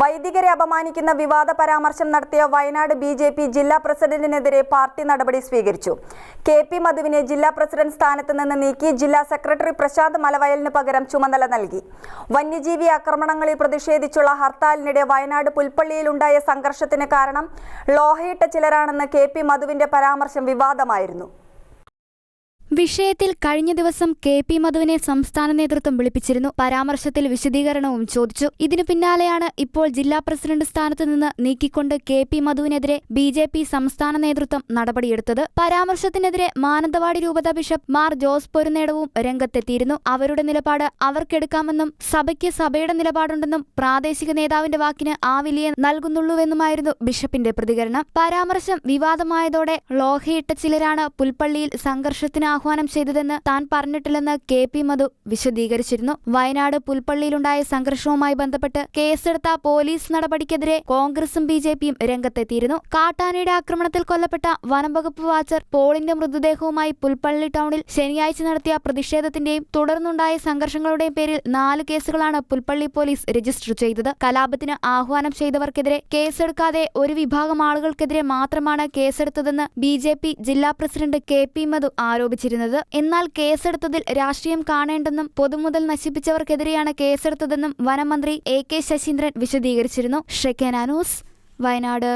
വൈദികരെ അപമാനിക്കുന്ന വിവാദ പരാമർശം നടത്തിയ വയനാട് ബി ജെ പി ജില്ലാ പ്രസിഡന്റിനെതിരെ പാർട്ടി നടപടി സ്വീകരിച്ചു. കെ പി മധുവിനെ ജില്ലാ പ്രസിഡന്റ് സ്ഥാനത്ത് നിന്ന് നീക്കി ജില്ലാ സെക്രട്ടറി പ്രശാന്ത് മലവയലിന് പകരം ചുമതല നൽകി. വന്യജീവി ആക്രമണങ്ങളിൽ പ്രതിഷേധിച്ചുള്ള ഹർത്താലിനിടെ വയനാട് പുൽപ്പള്ളിയിലുണ്ടായ സംഘർഷത്തിന് കാരണം ലോഹയിട്ട ചിലരാണെന്ന് കെ പി മധുവിന്റെ പരാമർശം വിവാദമായിരുന്നു. വിഷയത്തിൽ കഴിഞ്ഞ ദിവസം കെ പി മധുവിനെ സംസ്ഥാന നേതൃത്വം വിളിപ്പിച്ചിരുന്നു. പരാമർശത്തിൽ വിശദീകരണവും ചോദിച്ചു. ഇതിനു പിന്നാലെയാണ് ഇപ്പോൾ ജില്ലാ പ്രസിഡന്റ് സ്ഥാനത്ത് നിന്ന് നീക്കിക്കൊണ്ട് കെ പി മധുവിനെതിരെ ബി ജെ പി സംസ്ഥാന നേതൃത്വം നടപടിയെടുത്തത്. പരാമർശത്തിനെതിരെ മാനന്തവാടി രൂപത ബിഷപ്പ് മാർ ജോസ് പൊരുന്നേടവും രംഗത്തെത്തിയിരുന്നു. അവരുടെ നിലപാട് അവർക്കെടുക്കാമെന്നും സഭയ്ക്ക് സഭയുടെ നിലപാടുണ്ടെന്നും പ്രാദേശിക നേതാവിന്റെ വാക്കിന് ആ വിലയെ നൽകുന്നുള്ളൂവെന്നുമായിരുന്നു ബിഷപ്പിന്റെ പ്രതികരണം. പരാമർശം വിവാദമായതോടെ ലോഹയിട്ട ചിലരാണ് പുൽപ്പള്ളിയിൽ സംഘർഷത്തിന് ആഹ്വാനം ചെയ്തതെന്ന് താൻ പറഞ്ഞിട്ടില്ലെന്ന് കെ പി മധു വിശദീകരിച്ചിരുന്നു. വയനാട് പുൽപ്പള്ളിയിലുണ്ടായ സംഘർഷവുമായി ബന്ധപ്പെട്ട് കേസെടുത്ത പോലീസ് നടപടിക്കെതിരെ കോൺഗ്രസും ബി ജെ പിയും രംഗത്തെത്തിയിരുന്നു. കാട്ടാനയുടെ ആക്രമണത്തിൽ കൊല്ലപ്പെട്ട വനംവകുപ്പ് വാച്ചർ പോളിന്റെ മൃതദേഹവുമായി പുൽപ്പള്ളി ടൗണിൽ ശനിയാഴ്ച നടത്തിയ പ്രതിഷേധത്തിന്റെയും തുടർന്നുണ്ടായ സംഘർഷങ്ങളുടെയും പേരിൽ നാല് കേസുകളാണ് പുൽപ്പള്ളി പോലീസ് രജിസ്റ്റർ ചെയ്തത്. കലാപത്തിന് ആഹ്വാനം ചെയ്തവർക്കെതിരെ കേസെടുക്കാതെ ഒരു വിഭാഗം ആളുകൾക്കെതിരെ മാത്രമാണ് കേസെടുത്തതെന്ന് ബി ജില്ലാ പ്രസിഡന്റ് കെ പി മധു ആരോപിച്ചിരുന്നത് എന്നാൽ കേസെടുത്തതിൽ രാഷ്ട്രീയം കാണേണ്ടെന്നും പൊതുമുതൽ നശിപ്പിച്ചവർക്കെതിരെയാണ് കേസെടുത്തതെന്നും വനമന്ത്രി എ കെ ശശീന്ദ്രൻ വിശദീകരിച്ചിരുന്നു. ഷെക്കനാനൂസ് വയനാട്.